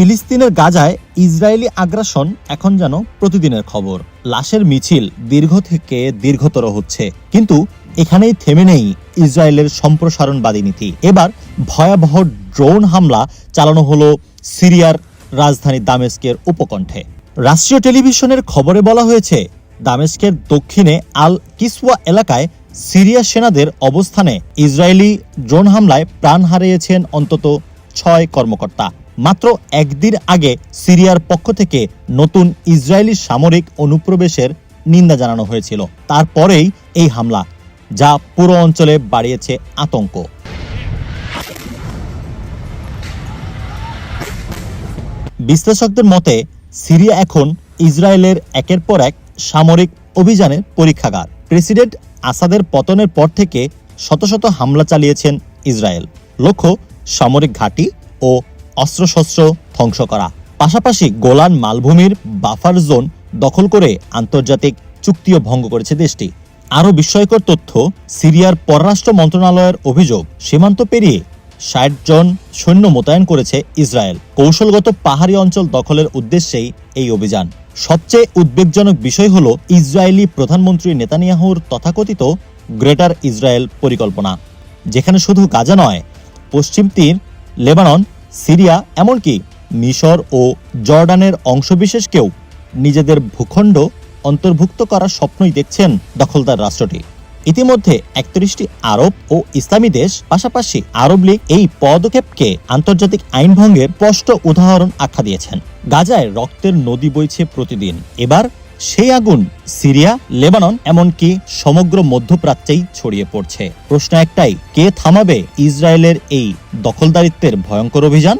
ফিলিস্তিনের গাজায় ইসরায়েলি আগ্রাসন এখন যেন প্রতিদিনের খবর। লাশের মিছিল দীর্ঘ থেকে দীর্ঘতর হচ্ছে। কিন্তু এখানেই থেমে নেই ইসরায়েলের সম্প্রসারণবাদী নীতি। এবার ভয়াবহ ড্রোন হামলা চালানো হলো সিরিয়ার রাজধানী দামেস্কের উপকণ্ঠে। রাষ্ট্রীয় টেলিভিশনের খবরে বলা হয়েছে, দামেস্কের দক্ষিণে আল কিসওয়া এলাকায় সিরিয়া সেনাদের অবস্থানে ইসরায়েলি ড্রোন হামলায় প্রাণ হারিয়েছেন অন্তত ছয় কর্মকর্তা। মাত্র একদিন আগে সিরিয়ার পক্ষ থেকে নতুন ইসরায়েলি সামরিক অনুপ্রবেশের নিন্দা জানানো হয়েছিল। তারপরেই এই হামলা, যা পুরো অঞ্চলে বাড়িয়েছে আতঙ্ক। বিশ্লেষকদের মতে, সিরিয়া এখন ইসরায়েলের একের পর এক সামরিক অভিযানের পরীক্ষাগার। প্রেসিডেন্ট আসাদের পতনের পর থেকে শত শত হামলা চালিয়েছেন ইসরায়েল। লক্ষ্য, সামরিক ঘাঁটি ও অস্ত্রশস্ত্র ধ্বংস করা। পাশাপাশি গোলান মালভূমির বাফার জোন দখল করে আন্তর্জাতিক চুক্তিও ভঙ্গ করেছে দেশটি। আরও বিস্ময়কর তথ্য, সিরিয়ার পররাষ্ট্র মন্ত্রণালয়ের অভিযোগ, সীমান্ত পেরিয়ে ষাট জন সৈন্য মোতায়েন করেছে ইসরায়েল। কৌশলগত পাহাড়ি অঞ্চল দখলের উদ্দেশ্যেই এই অভিযান। সবচেয়ে উদ্বেগজনক বিষয় হল ইসরায়েলি প্রধানমন্ত্রী নেতানিয়াহুর তথাকথিত গ্রেটার ইসরায়েল পরিকল্পনা, যেখানে শুধু গাজা নয়, পশ্চিম তীর, লেবানন সিরিয়া, এমনকি মিশর ও জর্ডানের অংশবিশেষকেও নিজেদের ভূখণ্ড অন্তর্ভুক্ত করার স্বপ্নই দেখছেন দখলদার রাষ্ট্রটি। ইতিমধ্যে একত্রিশটি আরব ও ইসলামী দেশ, পাশাপাশি আরব লীগ এই পদক্ষেপকে আন্তর্জাতিক আইন ভঙ্গের স্পষ্ট উদাহরণ আখ্যা দিয়েছেন। গাজায় রক্তের নদী বইছে প্রতিদিন। এবার সেই আগুন সিরিয়া, লেবানন, এমনকি সমগ্র মধ্যপ্রাচ্যেই ছড়িয়ে পড়ছে। প্রশ্ন একটাই, কে থামাবে ইসরায়েলের এই দখলদারিত্বের ভয়ঙ্কর অভিযান?